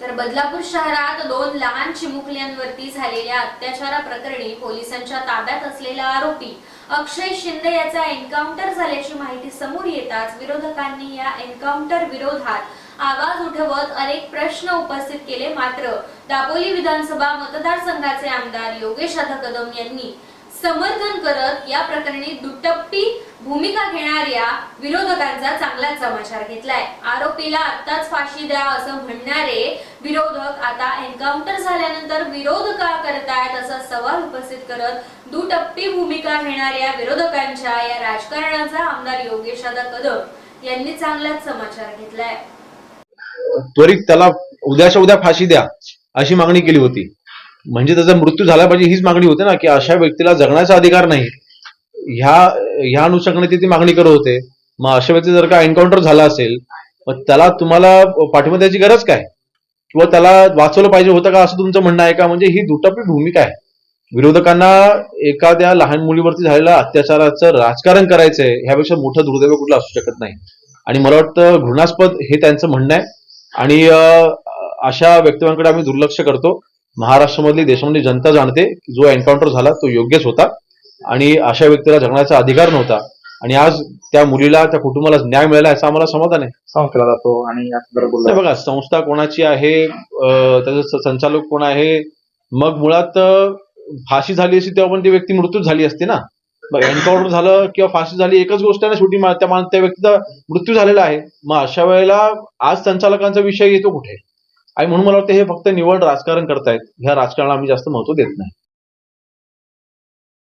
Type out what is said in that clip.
तर बदलापूर शहरात दोन लहान चिमुकल्यांवरती झालेल्या अत्याचारा प्रकरणी पोलिसांच्या ताब्यात असलेला आरोपी अक्षय शिंदे याचा एन्काउंटर झाल्याची माहिती समोर येताच विरोधकांनी या एन्काउंटर विरोधात आवाज उठवत अनेक प्रश्न उपस्थित केले. मात्र दापोली विधानसभा मतदारसंघाचे आमदार योगेश राधा कदम यांनी समर्थन करत या प्रकरणी दुटप्पी भूमिका घेणाऱ्या विरोधकांचा चांगलाच समाचार घेतलाय. आरोपीला आताच फाशी द्या असं म्हणणारे विरोधक आता एन्काउंटर झाल्यानंतर विरोध का करतायत असा सवाल उपस्थित करत दुटप्पी भूमिका घेणाऱ्या विरोधकांच्या या राजकारणाचा आमदार योगेश दादा कदम यांनी चांगलाच समाचार घेतलाय. त्वरित त्याला उद्याच्या उद्या फाशी द्या अशी मागणी केली होती. म्हणजे त्याचा मृत्यू झाला पाहिजे हीच मागणी होती ना की अशा व्यक्तीला जगण्याचा अधिकार नाही. ह्या ह्या अनुषंगाने ते ती मागणी करत होते. मग अशा व्यक्ती जर का एन्काउंटर झाला असेल मग त्याला तुम्हाला पाठिंबा द्यायची गरज काय? किंवा त्याला वाचवलं पाहिजे होतं का असं तुमचं म्हणणं आहे का? म्हणजे ही दुटप्पी भूमिका आहे. विरोधकांना एखाद्या लहान मुलीवरती झालेल्या अत्याचाराचं राजकारण करायचंय ह्यापेक्षा मोठं दुर्दैव कुठलं असू शकत नाही. आणि मला वाटतं घृणास्पद हे त्यांचं म्हणणं आहे. आणि अशा व्यक्तिवांकडे आम्ही दुर्लक्ष करतो. महाराष्ट्रामधली देशामधली जनता जाणते की जो एन्काउंटर झाला तो योग्यच होता. आणि अशा व्यक्तीला जगण्याचा अधिकार नव्हता. आणि आज त्या मुलीला त्या कुटुंबाला न्याय मिळाला याचा आम्हाला समाधान आहे. सॉंग केला जातो आणि याबद्दल बघा संस्था कोणाची आहे त्याचं संचालक कोण आहे मग मुळात फाशी झाली असती तेव्हा पण ती व्यक्ती मृत्यू झाली असते ना? मग एन्काउंटर झालं किंवा फाशी झाली एकच गोष्ट आहे ना शेवटी त्या त्या व्यक्तीचा मृत्यू झालेला आहे. मग अशा वेळेला आज संचालकांचा विषय येतो कुठे? आणि म्हणून मला वाटतं हे फक्त निवड राजकारण करतायत. ह्या राजकारणाला आम्ही जास्त महत्त्व देत नाही.